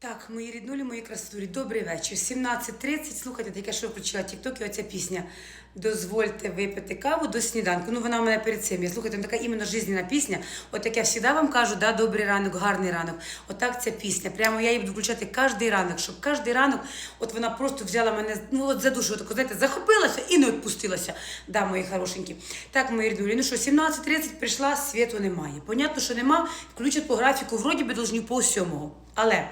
Так, мої ріднулі, мої красотурі, добрий вечір. 17.30. Слухайте, таке, що включила TikTok, і оця пісня Дозвольте випити каву до сніданку. Ну, вона у мене перед цим. є. Слухайте, ну, така іменно жизненна пісня. От як я завжди вам кажу, да, добрий ранок, гарний ранок. Отак ця пісня. Прямо я її буду включати кожен ранок, щоб кожен ранок, от вона просто взяла мене ну, от за душу, от, знаєте, захопилася і не відпустилася. Да, мої хорошенькі. Так, мої ріднулі, ну що, 17.30 прийшла, світу немає. Понятно, що нема, включать по графіку, вроді би должні по сьомого. Але.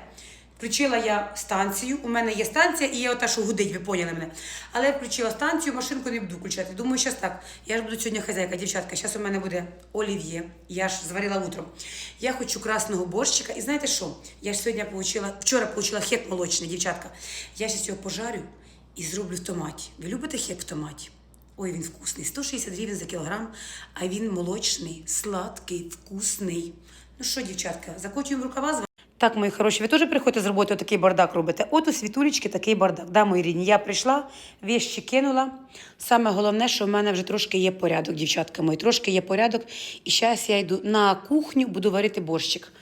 Включила я станцію. У мене є станція, і є ота, що гудить, ви поняли мене. Але я включила станцію, машинку не буду включати. Думаю, зараз так. Я ж буду сьогодні хазяйка, дівчатка. Зараз у мене буде олів'є. Я ж зварила утром. Я хочу красного борщика. І знаєте що? Я ж сьогодні получила, вчора получила хек молочний, дівчатка. Я зараз його пожарю і зроблю в томаті. Ви любите хек в томаті? Ой, він вкусний. 160 гривень за кілограм, а він молочний, сладкий, вкусний. Ну що, дівчатка, закочуємо рукава з так, мої хороші, ви теж приходите з роботи, такий бардак робите. От у світулічки такий бардак. Да, мої рідні. Я прийшла, віщі кинула. Саме головне, що в мене вже трошки є порядок, дівчатка мої. Трошки є порядок. І зараз я йду на кухню, буду варити борщик.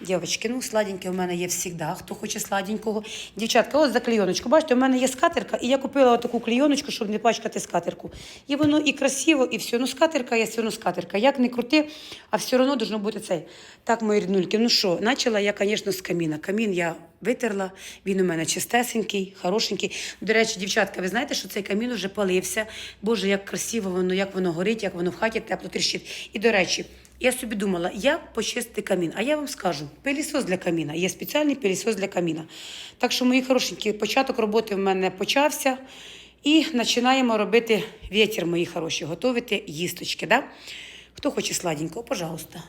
Дівчатки, ну сладеньке в мене є завжди. Хто хоче сладенького. Дівчатка, ось за клійоночку. Бачите, у мене є скатерка, і я купила таку клійоночку, щоб не пачкати скатерку. І воно і красиво, і все. Ну, скатерка є все одно скатерка. Як не крути, а все одно має бути цей. Так, мої ріднульки. Ну що, почала я, звісно, з каміна. Камін я витерла, він у мене чистесенький, хорошенький. До речі, дівчатка, ви знаєте, що цей камін вже палився. Боже, як красиво воно, як воно горить, як воно в хаті тепло тріщить. І до речі. Я собі думала, як почистити камін. А я вам скажу, пилісос для каміна. Є спеціальний пилісос для каміна. Так що, мої хорошенькі, початок роботи в мене почався. І починаємо робити вітер, мої хороші, готувати їсточки. Да? Хто хоче сладенького, пожалуйста.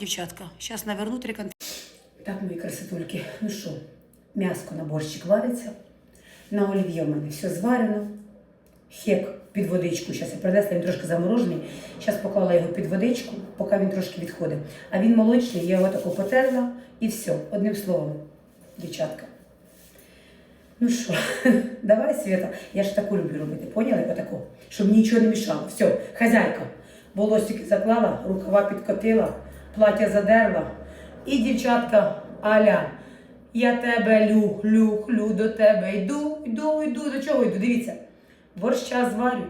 Дівчатка, зараз наверну три конфети. Так, мої красотульки, ну що, м'яско на борщик вариться. На олів'є в мене все зварено. Хек під водичку. Зараз я принесла, він трошки заморожений. Зараз поклала його під водичку, поки він трошки відходить. А він молочний, я його тако потерла і все. Одним словом, дівчатка. Ну що, давай, Свята. Я ж таку люблю робити, поняли? Отаку, щоб нічого не мішало. Все, хазяйка. Волосики заклала, рукава підкотила, плаття задерла. І дівчатка Аля. Я тебе люблю, лю до тебе йду, йду, йду. До чого йду? Дивіться. Борща зварю,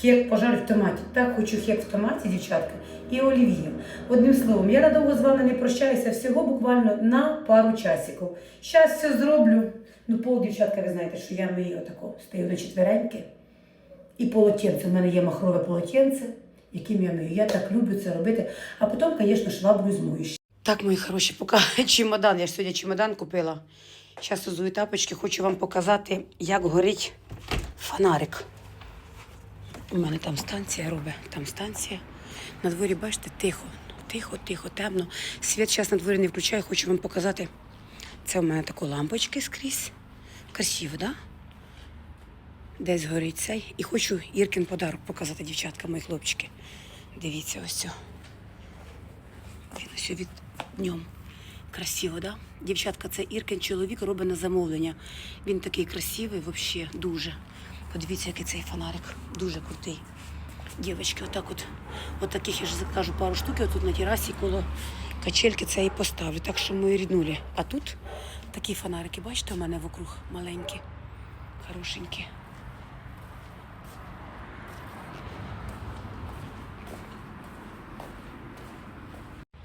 хек пожарю в томаті. Так хочу хек в томаті, дівчатка, і олів'є. Одним словом, я надовго з вами не прощаюся, всього буквально на пару часиків. Зараз все зроблю. Ну, пол, дівчатка, ви знаєте, що я мию отако, стою на четвереньки. І полотенце. У мене є махрове полотенце, яким я мию. Я так люблю це робити. А потім, звісно, шваброю змою. Так, мої хороші, поки чемодан. Я ж сьогодні чемодан купила. Зараз узую тапочки, хочу вам показати, як горить фонарик. У мене там станція робить, там станція. На дворі, бачите, тихо, тихо, тихо, темно. Світ зараз на дворі не включаю, хочу вам показати. Це у мене такі лампочки скрізь. Красиво, так? Да? Десь горить цей. І хочу Іркин подарок показати, дівчатка, мої хлопчики. Дивіться, ось це. Він ось від днем. Красиво, да? Дівчатка, це Іркин чоловік робить на замовлення. Він такий красивий, взагалі, дуже. Подивіться, який цей фонарик. Дуже крутий. Дівчатки, отак от, от таких я ж закажу пару штук, отут на терасі коло качельки це і поставлю. Так що мої ріднулі. А тут такі фонарики, бачите, у мене вокруг маленькі, хорошенькі.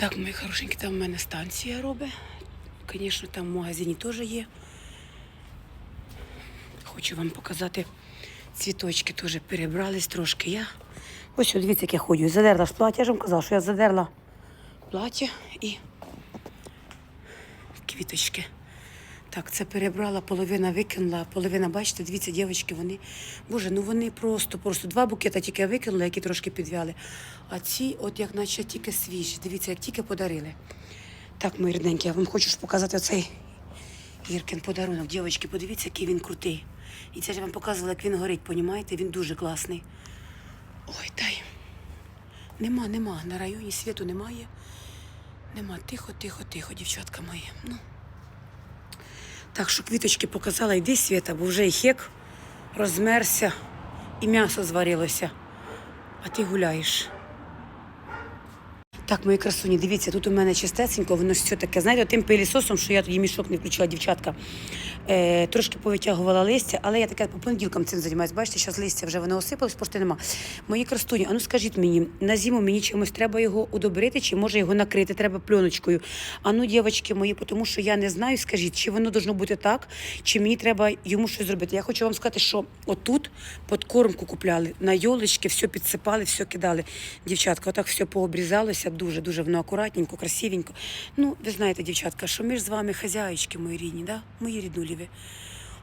Так, мої хорошенькі, там в мене станція робить. Звісно, там в магазині теж є. Хочу вам показати цвіточки теж перебрались трошки. Я ось дивіться, як я ходжу. Задерла ж плаття, я ж вам казала, що я задерла плаття і квіточки. Так, це перебрала, половина викинула, половина, бачите, дивіться, дівчатки, вони, боже, ну вони просто, просто два букета тільки я викинула, які трошки підвяли. А ці, от як наче тільки свіжі. Дивіться, як тільки подарили. Так, мої рідненькі, я вам хочу показати оцей Іркин подарунок. Дівчатки, подивіться, який він крутий. І це ж я вам показувала, як він горить, понімаєте? Він дуже класний. Ой, дай. Нема, нема. На районі світу немає. Нема. Тихо, тихо, тихо, дівчатка мої. Ну. Так що квіточки показала, йди Свята, бо вже і хек розмерся, і м'ясо зварилося. А ти гуляєш. Так, мої красуні, дивіться, тут у мене чистесенько, воно все таке. Знаєте, тим пилісосом, що я тоді мішок не включила, дівчатка, е, трошки повитягувала листя, але я таке по понеділкам цим займаюся. Бачите, зараз листя вже воно осипалось, пошти нема. Мої красуні, а ну скажіть мені, на зиму мені чимось треба його удобрити, чи може його накрити, треба пленочкою. А ну, дівчатки мої, тому що я не знаю, скажіть, чи воно должно бути так, чи мені треба йому щось зробити. Я хочу вам сказати, що отут подкормку купляли, на йолочки, все підсипали, все кидали. Дівчатка, отак все пообрізалося, дуже-дуже воно акуратненько, красивенько. Ну, ви знаєте, дівчатка, що ми ж з вами хазяїчки мої рідні, да? мої ріднулі ви.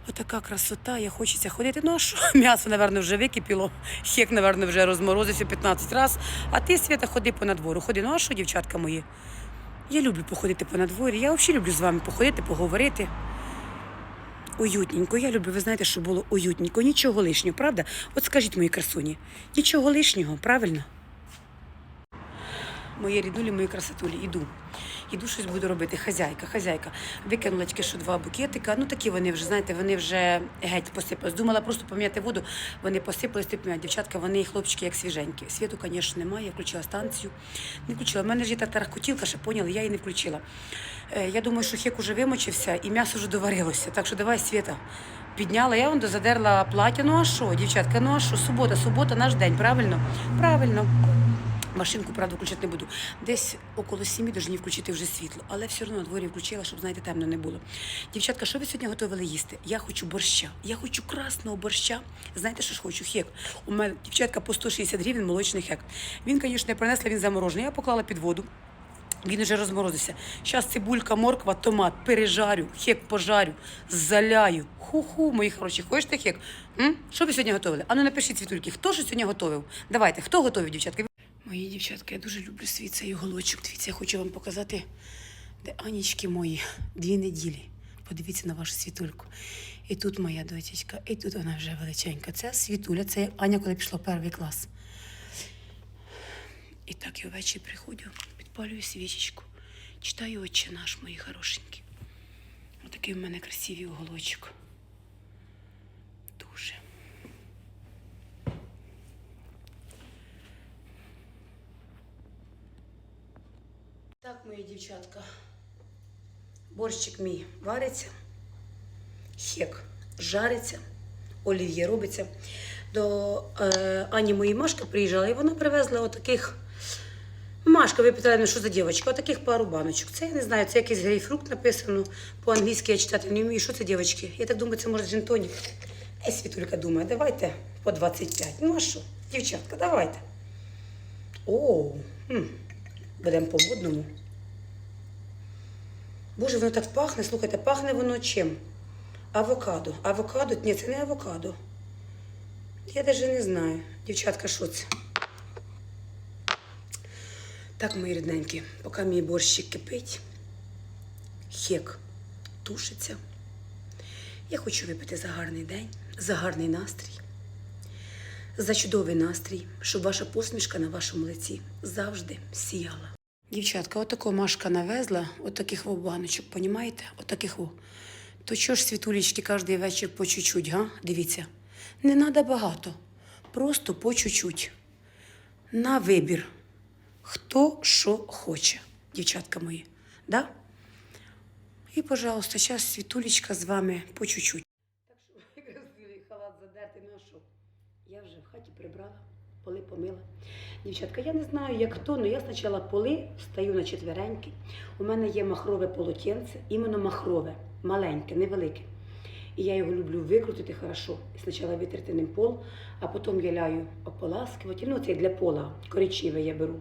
Отака красота, я хочеться ходити. Ну а що, м'ясо, напевно, вже википіло, хек, напевно, вже розморозився 15 разів. А ти, Свята, ходи по надвору. Ходи, ну а що, дівчатка мої? Я люблю походити по надворі. Я взагалі люблю з вами походити, поговорити. Уютненько. Я люблю, ви знаєте, що було уютненько. Нічого лишнього, правда? От скажіть мої красуні, нічого лишнього, правильно? Мої ріднулі, мої красотулі, іду. Іду щось буду робити. Хазяйка, хазяйка. Викинула тільки що два букетика. Ну такі вони вже, знаєте, вони вже геть посипались. Думала просто поміняти воду, вони посипались, ти поміняти. Дівчатка, вони хлопчики як свіженькі. Світу, звісно, немає. Я включила станцію. Не включила. У мене ж є та тарахкотілка, ще поняли, я її не включила. Е, я думаю, що хек уже вимочився і м'ясо вже доварилося. Так що давай, Світа. Підняла, я вон задерла плаття. Ну а що, дівчатка, ну а що? Субота, субота, наш день, правильно? Правильно. Машинку, правда, включати не буду. Десь около сімі повинні включити вже світло, але все одно на дворі включила, щоб, знаєте, темно не було. Дівчатка, що ви сьогодні готували їсти? Я хочу борща. Я хочу красного борща. Знаєте, що ж хочу? Хек. У мене дівчатка по 160 гривень молочний хек. Він, звісно, не принесла, він заморожений. Я поклала під воду. Він уже розморозився. Зараз цибулька, морква, томат, пережарю, хек пожарю, заляю. Ху-ху, мої хороші, хочете хек? М? Що ви сьогодні готували? Ану напишіть світульки, хто ж сьогодні готовив? Давайте, хто готовий, дівчатка? Мої дівчатка, я дуже люблю свій цей уголочок. Дивіться, я хочу вам показати, де Анічки мої дві неділі. Подивіться на вашу світульку. І тут моя дочечка, і тут вона вже величенька. Це світуля, це Аня, коли пішла в перший клас. І так я ввечері приходжу, підпалюю свічечку, читаю отче наш, мої хорошенькі. Отакий в мене красивий уголочок. Дуже. Так, мої дівчатка. Борщик мій вариться, хек жариться, олів'є робиться. До е, Ані моєї Машка приїжджала, і вона привезла отаких. Машка, ви питали, ну що за дівчинка? Отаких пару баночок. Це я не знаю, це якийсь грейпфрукт написано. По-англійськи я читати не вмію. Що це, дівчатки? Я так думаю, це може джинтонік. Ей, Світулька думає, давайте по 25. Ну а що? Дівчатка, давайте. О, будемо по водному. Боже, воно так пахне, слухайте, пахне воно чим? Авокадо. Авокадо? Ні, це не авокадо. Я навіть не знаю. Дівчатка, що це? Так, мої рідненькі, поки мій борщик кипить, хек тушиться. Я хочу випити за гарний день, за гарний настрій, за чудовий настрій, щоб ваша посмішка на вашому лиці завжди сіяла. Дівчатка, отако Машка навезла, отаких во баночок, понімаєте? Отаких во. То чого ж світулічки кожен вечір по чуть-чуть, га? Дивіться. Не треба багато, просто по чуть-чуть. На вибір. Хто що хоче, дівчатка мої. Да? І, пожалуйста, зараз світулечка з вами по чуть-чуть. Так що красивий халат задертий, а що? Я вже в хаті прибрала, поли помила. Дівчатка, я не знаю, як хто, але я спочатку поли стаю на четвереньки. У мене є махрове полотенце, іменно махрове, маленьке, невелике. І я його люблю викрутити хорошо. Спочатку витерти ним пол, а потім я ляю ополаскувати. Ну, це для пола, коричневе я беру.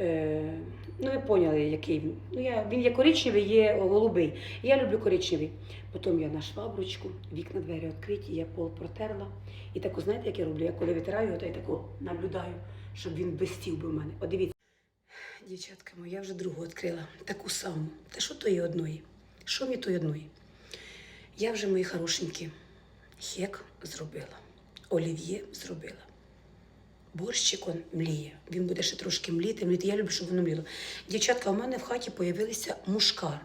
Е, ну, ви поняли, який він. Ну, я, він є коричневий, є голубий. Я люблю коричневий. Потім я на шваброчку, вікна двері відкриті, я пол протерла. І таку, знаєте, як я роблю? Я коли витираю, то я таку наблюдаю, щоб він блистів би мене. От дивіться. Дівчатка моя, я вже другу відкрила. Таку саму. Та що тої одної? Що мені тої одної? Я вже, мої хорошенькі, хек зробила, олів'є зробила. Борщик он мліє. Він буде ще трошки мліти, мліти. Я люблю, щоб воно мліло. Дівчатка, у мене в хаті появилася мушкар.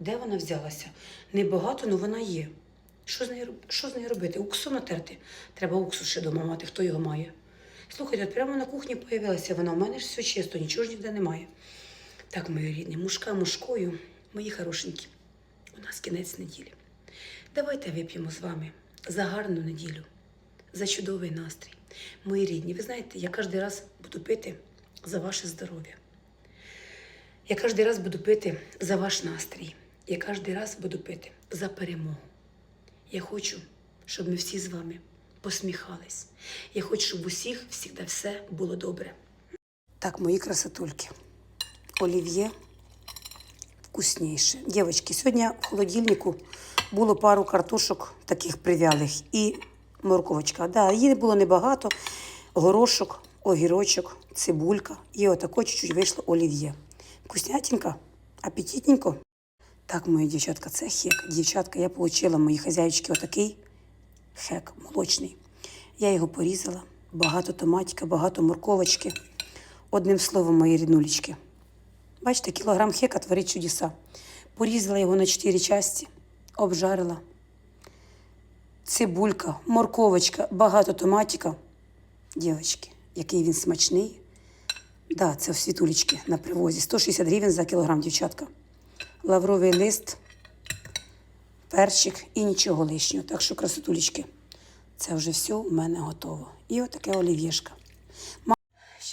Де вона взялася? Небагато, але вона є. Що з нею, що з нею робити? Уксу натерти. Треба уксус ще дома мати. Хто його має? Слухайте, от прямо на кухні появилася вона. У мене ж все чисто, нічого ж ніде немає. Так, мої рідні, мушка мушкою, мої хорошенькі, у нас кінець неділі. Давайте вип'ємо з вами за гарну неділю, за чудовий настрій. Мої рідні, ви знаєте, я кожен раз буду пити за ваше здоров'я. Я кожен раз буду пити за ваш настрій. Я кожен раз буду пити за перемогу. Я хочу, щоб ми всі з вами посміхались. Я хочу, щоб у всіх завжди все було добре. Так, мої красотульки. Олів'є вкусніше. Дівчатки, сьогодні в холодильнику було пару картошок таких привялих і морковочка. Да, її було небагато. Горошок, огірочок, цибулька. І отако чуть-чуть вийшло олів'є. Вкуснятінько, апетитненько. Так, мої дівчатка, це хек. Дівчатка, я отримала моїй хазяїчки отакий хек молочний. Я його порізала. Багато томатика, багато морковочки. Одним словом, мої ріднулечки. Бачите, кілограм хека творить чудеса. Порізала його на чотири часті, обжарила. Цибулька, морковочка, багато томатика. Дівчатки, який він смачний. Да, це в світулечки на привозі. 160 гривень за кілограм, дівчатка. Лавровий лист, перчик і нічого лишнього. Так що, красотулечки, це вже все в мене готово. І отаке олів'єшка.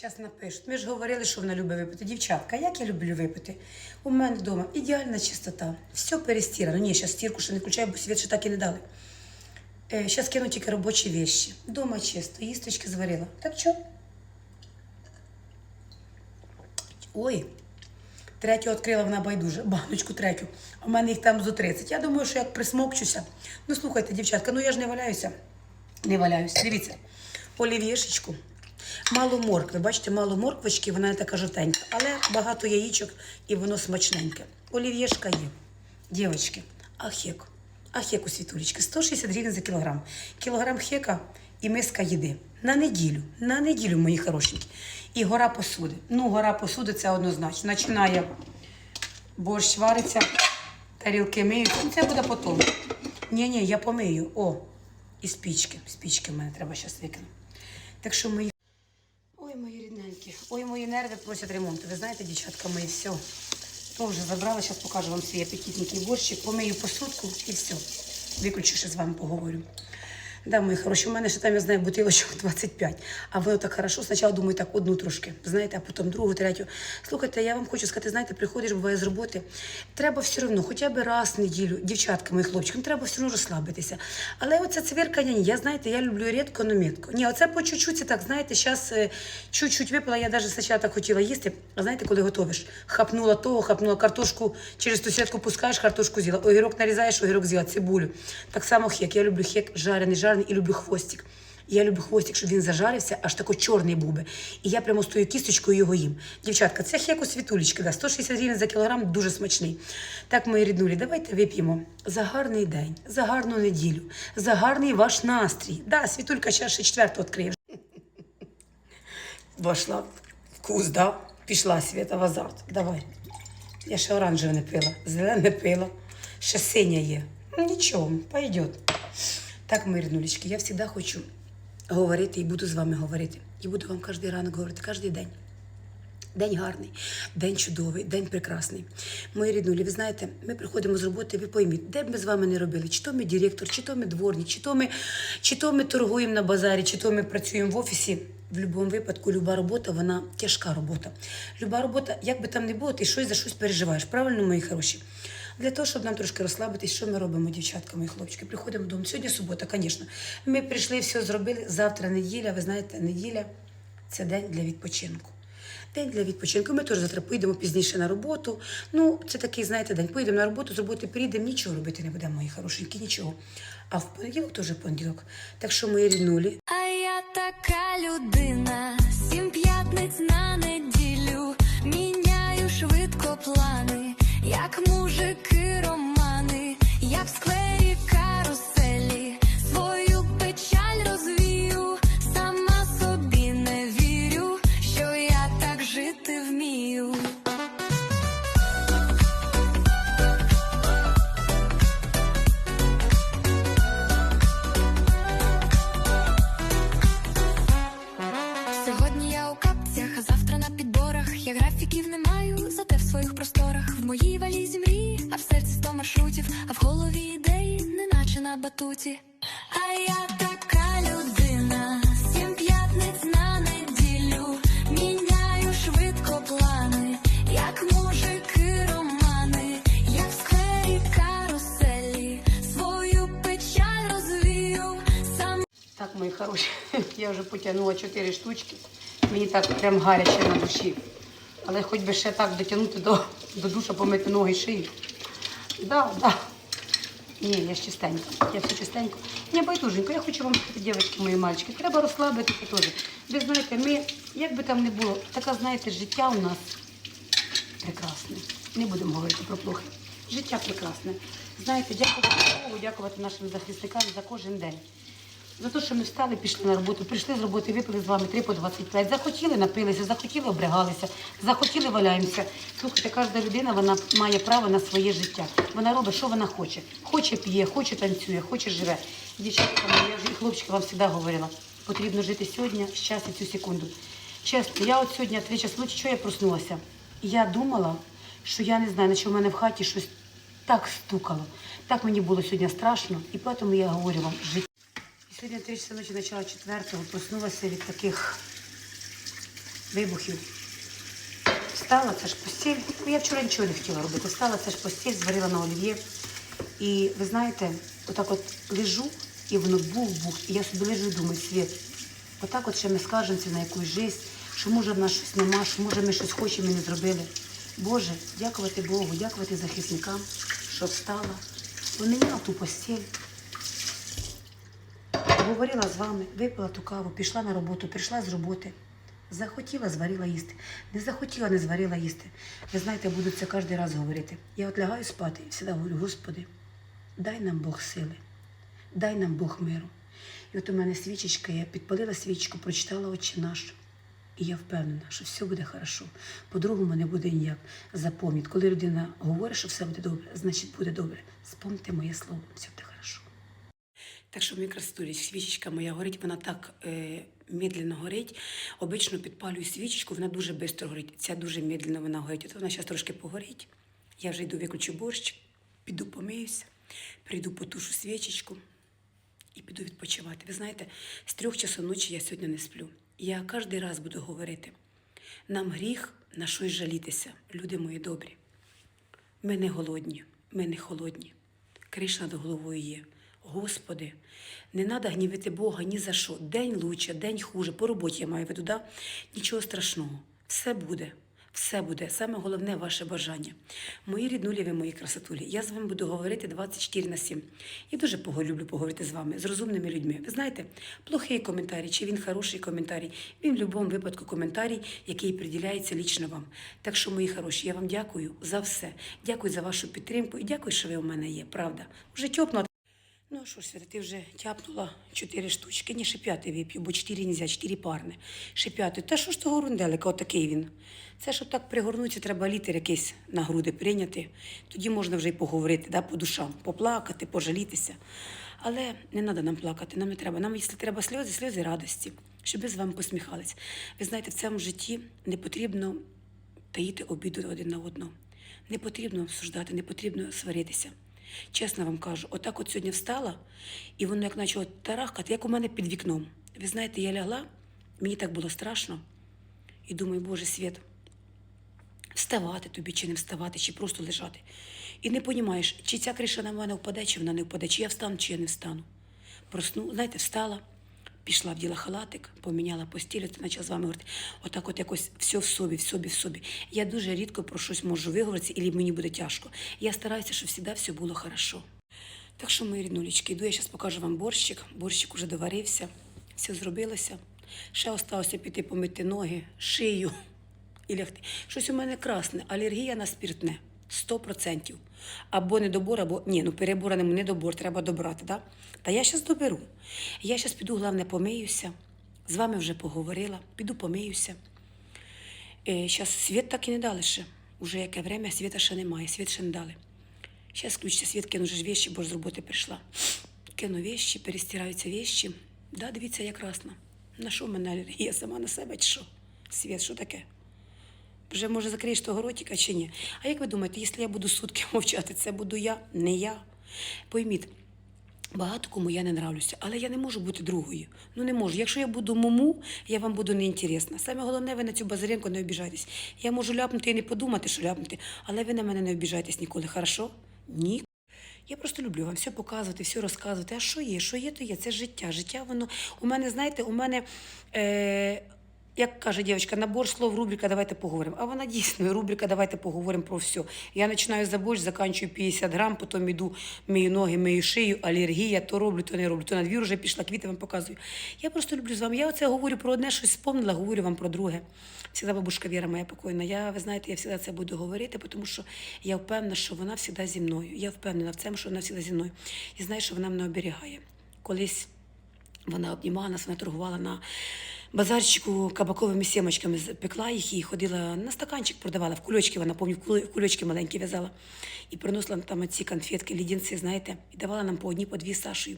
Зараз напишуть. Ми ж говорили, що вона любить випити. Дівчатка, як я люблю випити? У мене вдома ідеальна чистота. Все перестирано. Ні, зараз стірку ще не включаю, бо світ ще так і не дали. Зараз кину тільки робочі вещи. Дома чисто, їсточки зварила. Так що? Ой, третю відкрила вона байдуже, баночку третю. В мене їх там зо 30. Я думаю, що як присмокчуся. Ну, слухайте, дівчатка, ну я ж не валяюся. Не валяюся. Дивіться, олів'єшечку. Мало моркви, бачите, мало морквочки, вона така жовтенька, але багато яєчок і воно смачненьке. Олів'єшка є. Дівчатки, а хек. А хек у світулечки 160 гривень за кілограм. Кілограм хека і миска їди. На неділю, на неділю, мої хорошенькі. І гора посуди. Ну, гора посуди це однозначно. Починає борщ вариться, тарілки миють. Ну, це буде потім. Ні-ні, я помию. О, і спічки. Спічки в мене треба зараз викинути. Так що мої. Ой, мої рідненькі, ой, мої нерви просять ремонту. Ви знаєте, дівчатка, мої все. То вже забрала, зараз покажу вам свій апетитненький борщик, помию посудку і все. Виключу, ще з вами поговорю. Да, мої хороші, у мене ще там, я знаю, бутилочок 25. А воно так хорошо. Спочатку думаю, так, одну трошки, знаєте, а потім другу, третю. Слухайте, я вам хочу сказати, знаєте, приходиш, буває з роботи. Треба все одно, хоча б раз в неділю, дівчатка, мої хлопчики, ну, треба все одно розслабитися. Але оце цвіркання, ні, я знаєте, я люблю рідко, но метко. Ні, оце по чуть-чуть, це так, знаєте, зараз чуть-чуть випила, я навіть спочатку хотіла їсти. А знаєте, коли готовиш? Хапнула того, хапнула картошку, через ту сітку пускаєш, картошку з'їла. Огірок нарізаєш, огірок з'їла, цибулю. Так само хек. Я люблю хек жарений, жарений і люблю хвостик. Я люблю хвостик, щоб він зажарився, аж тако чорний був. І я прямо з тою кісточкою його їм. Дівчатка, це хек у світулечки, да, 160 гривень за кілограм, дуже смачний. Так, мої ріднулі, давайте вип'ємо за гарний день, за гарну неділю, за гарний ваш настрій. Да, світулька ще четверту відкриє. Вошла, вкус, да? Пішла світа в азарт. Давай. Я ще оранжеве не пила, зелене пила, ще синя є. Нічого, пойдет. Так, мої ріднулечки, я завжди хочу говорити і буду з вами говорити. І буду вам кожен ранок говорити, кожен день. День гарний, день чудовий, день прекрасний. Мої ріднулі, ви знаєте, ми приходимо з роботи, ви пойміть, де б ми з вами не робили, чи то ми директор, чи то ми дворник, чи то ми, чи то ми торгуємо на базарі, чи то ми працюємо в офісі. В будь-якому випадку, люба робота, вона тяжка робота. Люба робота, як би там не було, ти щось за щось переживаєш. Правильно, мої хороші? Для того, щоб нам трошки розслабитись, що ми робимо, дівчатка, мої хлопчики? Приходимо додому. Сьогодні субота, звісно. Ми прийшли, все зробили. Завтра неділя. Ви знаєте, неділя це день для відпочинку. День для відпочинку. Ми теж завтра поїдемо пізніше на роботу. Ну, це такий, знаєте, день. Поїдемо на роботу, з роботи приїдемо, нічого робити не будемо, мої хорошенькі, нічого. А в понеділок теж понеділок. Так що мої ріднулі. А я така людина, сім п'ятниць на неділю, міняю швидко плани, як мужики романи, як в батуті. А я така людина, сім п'ятниць на неділю. Міняю швидко плани, як мужики романи, як в сквері каруселі, свою печаль розвію. Сам Так, мої хороші, я вже потягнула 4 штучки. Мені так прям гаряче на душі. Але хоч би ще так дотягнути до, до душа, помити ноги шию. Да, да. Ні, я ж чистенька. Я все чистенько. Я байдуженько. Я хочу вам сказати, дівчатки, мої мальчики, треба розслабитися теж. Ви знаєте, ми, як би там не було, таке, знаєте, життя у нас прекрасне. Не будемо говорити про плохи. Життя прекрасне. Знаєте, дякувати Богу, дякувати нашим захисникам за кожен день. За те, що ми встали, пішли на роботу, прийшли з роботи, випили з вами 3 по 25. Захотіли, напилися, захотіли, обригалися, захотіли, валяємося. Слухайте, кожна людина вона має право на своє життя. Вона робить, що вона хоче. Хоче п'є, хоче танцює, хоче живе. Дівчатка, мої, я вже і хлопчики вам завжди говорила. Потрібно жити сьогодні, щастя цю секунду. Чесно, я от сьогодні три часи ночі, що я проснулася? Я думала, що я не знаю, наче в мене в хаті щось так стукало. Так мені було сьогодні страшно, і тому я говорю вам, життя. Сьогодні три часа ночі почала четвертого, проснулася від таких вибухів. Встала, це ж постіль. Ну, я вчора нічого не хотіла робити. Встала, це ж постіль, зварила на олів'є. І ви знаєте, отак от лежу, і воно бух-бух. І я собі лежу і думаю, світ. Отак от ще ми скаржимося на якусь жизнь, що може в нас щось нема, що може ми щось хочемо і не зробили. Боже, дякувати Богу, дякувати захисникам, що встала, поміняла ту постіль. Говорила з вами, випила ту каву, пішла на роботу, прийшла з роботи. Захотіла, зварила їсти. Не захотіла, не зварила їсти. Ви знаєте, буду це кожен раз говорити. Я от лягаю спати і завжди говорю, Господи, дай нам Бог сили, дай нам Бог миру. І от у мене свічечка, я підпалила свічку, прочитала Отче наш. І я впевнена, що все буде хорошо. По-другому не буде ніяк. Запомніть, коли людина говорить, що все буде добре, значить буде добре. Спомните моє слово, все буде. Так що, мій красотулі, свічечка моя горить, вона так е, медленно горить. Обично підпалюю свічечку, вона дуже швидко горить. Ця дуже медленно вона горить. От вона зараз трошки погорить. Я вже йду виключу борщ, піду помиюся, прийду потушу свічечку і піду відпочивати. Ви знаєте, з трьох часу ночі я сьогодні не сплю. Я кожен раз буду говорити: нам гріх на щось жалітися, люди мої добрі. Ми не голодні, ми не холодні. Криша над головою є. Господи, не треба гнівити Бога ні за що. День лучше, день хуже. По роботі я маю в виду, да? Нічого страшного. Все буде. Все буде. Саме головне ваше бажання. Мої ріднулі, ви мої красотулі. Я з вами буду говорити 24 на 7. Я дуже люблю поговорити з вами, з розумними людьми. Ви знаєте, плохий коментарі, чи він хороший коментарій, він в будь-якому випадку коментарій, який приділяється лічно вам. Так що, мої хороші, я вам дякую за все. Дякую за вашу підтримку і дякую, що ви у мене є. Правда. Вже тьопно. Ну що ж, Свята, ти вже тяпнула чотири штучки, ні, ще п'ятий вип'ю, бо чотири нельзя, чотири парне. Ще п'ятий. Та що ж того рунделика, отакий він. Це щоб так пригорнутися, треба літер якийсь на груди прийняти. Тоді можна вже й поговорити, да, по душам, поплакати, пожалітися. Але не треба нам плакати, нам не треба. Нам, якщо треба сльози, сльози радості, щоб ви з вами посміхались. Ви знаєте, в цьому житті не потрібно таїти обіду один на одного. Не потрібно обсуждати, не потрібно сваритися. Чесно вам кажу, отак от сьогодні встала, і воно як почало тарахкати, як у мене під вікном. Ви знаєте, я лягла, мені так було страшно. І думаю, Боже, Світ, вставати тобі, чи не вставати, чи просто лежати. І не розумієш, чи ця криша на мене впаде, чи вона не впаде, чи я встану, чи я не встану. Просну, знаєте, встала, пішла, вділа халатик, поміняла постіль, то почала з вами говорити. Отак от якось все в собі, в собі, в собі. Я дуже рідко про щось можу виговоритися, і мені буде тяжко. Я стараюся, щоб завжди все було хорошо. Так що, мої ріднулечки, йду, я зараз покажу вам борщик. Борщик уже доварився, все зробилося. Ще осталося піти помити ноги, шию і лягти. Щось у мене красне, алергія на спіртне. Сто процентів. Або недобор, або ні, ну перебора не недобор, треба добрати. Да? Та я зараз доберу. Я зараз піду, головне, помиюся. З вами вже поговорила, піду помиюся. Е, Зараз світ так і не дали ще. Уже яке время світа ще немає, світ ще не дали. Зараз включиться світ, кину ж вещи, бо ж з роботи прийшла. Кину вещи, перестираються вещи. Да, дивіться, як красно. На що в мене алергія сама на себе чи що? Світ, що таке? Вже може закриєш того ротика чи ні? А як ви думаєте, якщо я буду сутки мовчати, це буду я, не я. Пойміть, Багато кому я не нравлюся, але я не можу бути другою. Ну не можу. Якщо я буду муму, я вам буду неінтересна. Саме головне, ви на цю базаренку не обіжайтесь. Я можу ляпнути і не подумати, що ляпнути, але ви на мене не обіжайтесь ніколи. Хорошо? Ні. Я просто люблю вам все показувати, все розказувати. А що є? Що є, то є. Це життя. Життя воно у мене, знаєте, у мене. Е... Як каже дівчинка, набор слов, рубрика «Давайте поговоримо». А вона дійсно рубрика «Давайте поговоримо про все». Я починаю за борщ, заканчую 50 грам, потім йду, мию ноги, мию шию, алергія, то роблю, то не роблю. То на двір вже пішла, квіти вам показую. Я просто люблю з вами. Я оце говорю про одне, щось спомнила, говорю вам про друге. Всегда бабушка Віра моя покойна. Я, ви знаєте, я завжди це буду говорити, тому що я впевнена, що вона завжди зі мною. Я впевнена в цьому, що вона завжди зі мною. І знаю, що вона мене оберігає. Колись вона обнімала нас, вона торгувала на базарчику кабаковими сімочками, пекла їх і ходила на стаканчик, продавала в кульочки, вона пам'ятаю, в кульочки маленькі в'язала. І приносила там ці конфетки, лідінці, знаєте, і давала нам по одній, по дві з Сашею.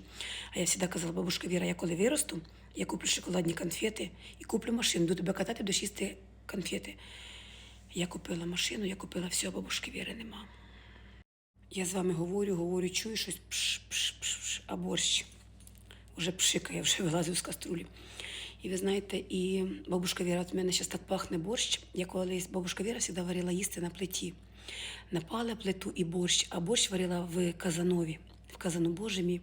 А я завжди казала, бабушка Віра, я коли виросту, я куплю шоколадні конфети і куплю машину, буду тебе катати, до їсти конфети. Я купила машину, я купила все, бабушки Віри нема. Я з вами говорю, говорю, чую щось пш, пш, пш, пш, а борщ вже пшикає, вже вилазив з каструлі. І ви знаєте, і бабушка Віра, от мене зараз так пахне борщ. Я колись бабушка Віра завжди варила їсти на плиті. Напала плиту і борщ, а борщ варила в казанові, в казану Боже.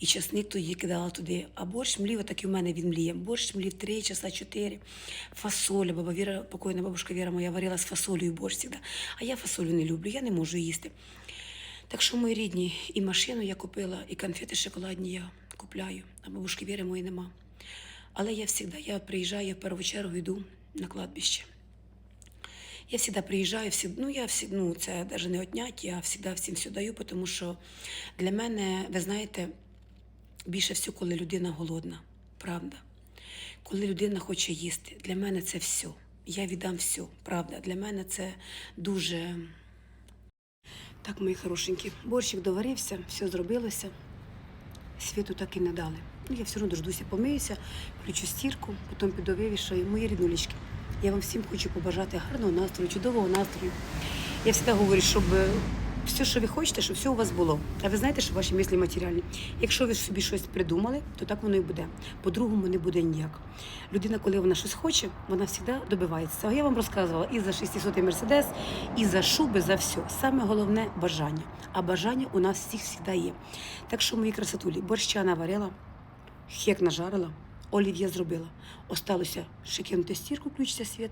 І часник тоді кидала туди. А борщ млів, так і в мене він мліє. Борщ млів три часа, чотири. Фасоля, баба Віра, покойна бабушка Віра моя варила з фасолею борщ завжди. А я фасолю не люблю, я не можу їсти. Так що, мої рідні, і машину я купила, і конфети шоколадні я купляю, а бабушки Віри моєї нема. Але я завжди, я приїжджаю, я в першу чергу йду на кладбище. Я завжди приїжджаю, всі, ну я всі, ну це навіть не отнять, я завжди всім все даю, тому що для мене, ви знаєте, більше всього, коли людина голодна, правда. Коли людина хоче їсти, для мене це все. Я віддам все, правда. Для мене це дуже. Так, мої хорошенькі, борщик доварився, все зробилося. Світу так і не дали. Ну, я все одно дождуся, помиюся, включу стірку, потім піду вивішаю. Мої ріднулічки. Я вам всім хочу побажати гарного настрою, чудового настрою. Я завжди говорю, щоб е, все, що ви хочете, щоб все у вас було. А ви знаєте, що ваші мислі матеріальні. Якщо ви собі щось придумали, то так воно і буде. По-другому не буде ніяк. Людина, коли вона щось хоче, вона завжди добивається. А я вам розказувала і за 600 мерседес, і за шуби, за все. Саме головне бажання. А бажання у нас всіх завжди є. Так що, мої красотулі, борща наварила, хек нажарила, олів'є зробила. Осталося ще кинути стірку, включиться світ.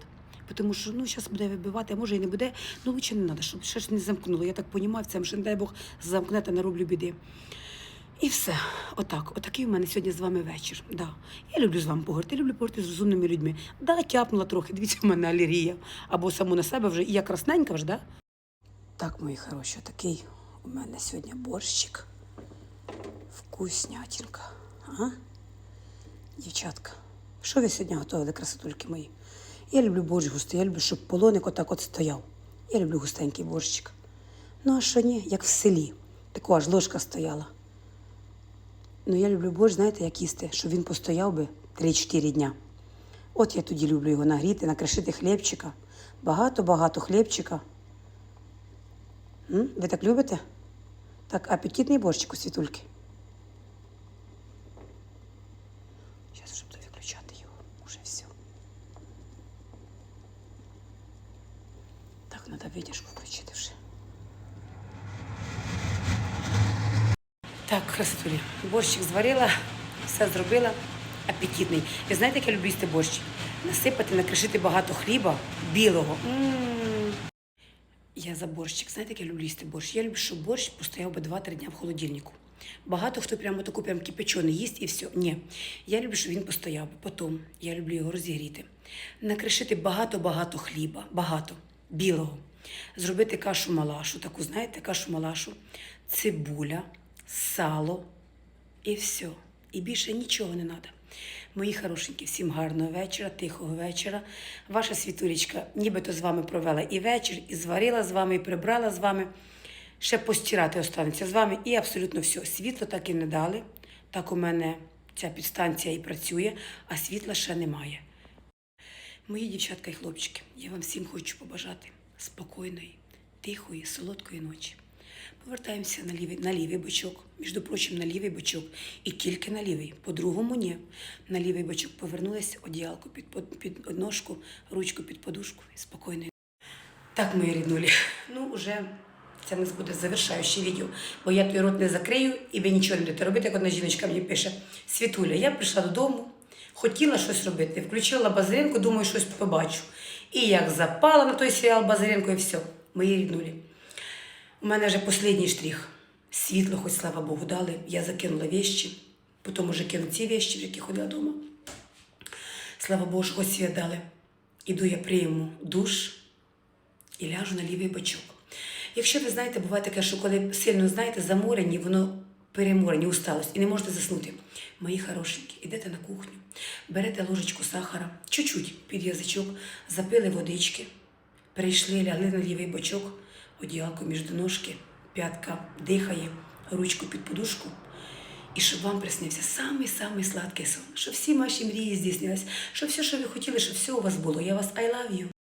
Тому що ну, зараз буде вибивати, а може і не буде. Ну лучше не треба, щоб ще ж не замкнуло. Я так розумію, це вже, не дай Бог, замкне та нароблю біди. І все. Отак. Отакий у мене сьогодні з вами вечір. Да. Я люблю з вами поговорити, я люблю поговорити з розумними людьми. Да, тяпнула трохи, дивіться, у мене алергія. Або саму на себе вже, і я красненька вже, да? Так, мої хороші, такий у мене сьогодні борщик. Вкуснятинка. А? Дівчатка, що ви сьогодні готували, красотульки мої? Я люблю борщ густий, я люблю, щоб полоник отак от стояв. Я люблю густенький борщик. Ну, а що ні, як в селі. Тако аж ложка стояла. Ну, я люблю борщ, знаєте, як їсти, щоб він постояв би 3-4 дня. От я тоді люблю його нагріти, накришити хлібчика. Багато-багато хлібчика. М? Ви так любите? Так, апетитний борщик у світульки. Зараз вже буду виключати його. Уже все. Так, треба витяжку включити вже. Так, красотулі, борщик зварила, все зробила. Апетитний. Ви знаєте, як я люблю їсти борщ? Насипати, накришити багато хліба білого. Я за борщик. Знаєте, як я люблю їсти борщ? Я люблю, щоб борщ постояв би 2-3 дня в холодильнику. Багато хто прямо таку прям кипячений їсть і все. Ні. Я люблю, щоб він постояв. Потім я люблю його розігріти. Накришити багато-багато хліба, багато білого. Зробити кашу малашу, таку, знаєте, кашу малашу, цибуля, сало і все. І більше нічого не треба. Мої хорошенькі, всім гарного вечора, тихого вечора. Ваша світулечка нібито з вами провела і вечір, і зварила з вами, і прибрала з вами. Ще постирати останеться з вами. І абсолютно все. Світло так і не дали. Так у мене ця підстанція і працює, а світла ще немає. Мої дівчатка і хлопчики, я вам всім хочу побажати спокійної, тихої, солодкої ночі. Повертаємося на лівий, на лівий бочок. Між прочим, на лівий бочок. І тільки на лівий. По-другому ні. На лівий бочок повернулися, одіялку під, під одножку, ручку під подушку і спокійно. Так, мої ріднулі. Ну, вже це нас буде завершаюче відео, бо я той рот не закрию і ви нічого не будете робити, як одна жіночка мені пише. Світуля, я прийшла додому, хотіла щось робити, включила базаринку, думаю, щось побачу. І як запала на той серіал Базаренко, і все, мої ріднулі. У мене вже останній штрих. Світло, хоч слава Богу, дали. Я закинула вещі, потім уже кину ці вещі, в які ходила вдома. Слава Богу, що світ дали. Іду я прийму душ і ляжу на лівий бочок. Якщо ви знаєте, буває таке, що коли сильно знаєте, заморені, воно переморені, усталость, і не можете заснути. Мої хорошенькі, ідете на кухню, берете ложечку сахара, чуть-чуть під язичок, запили водички, перейшли, лягли на лівий бочок, одіялко між ножки, п'ятка дихає, ручку під подушку. І щоб вам приснився самий-самий сладкий сон, щоб всі ваші мрії здійснились, щоб все, що ви хотіли, щоб все у вас було. Я вас I love you.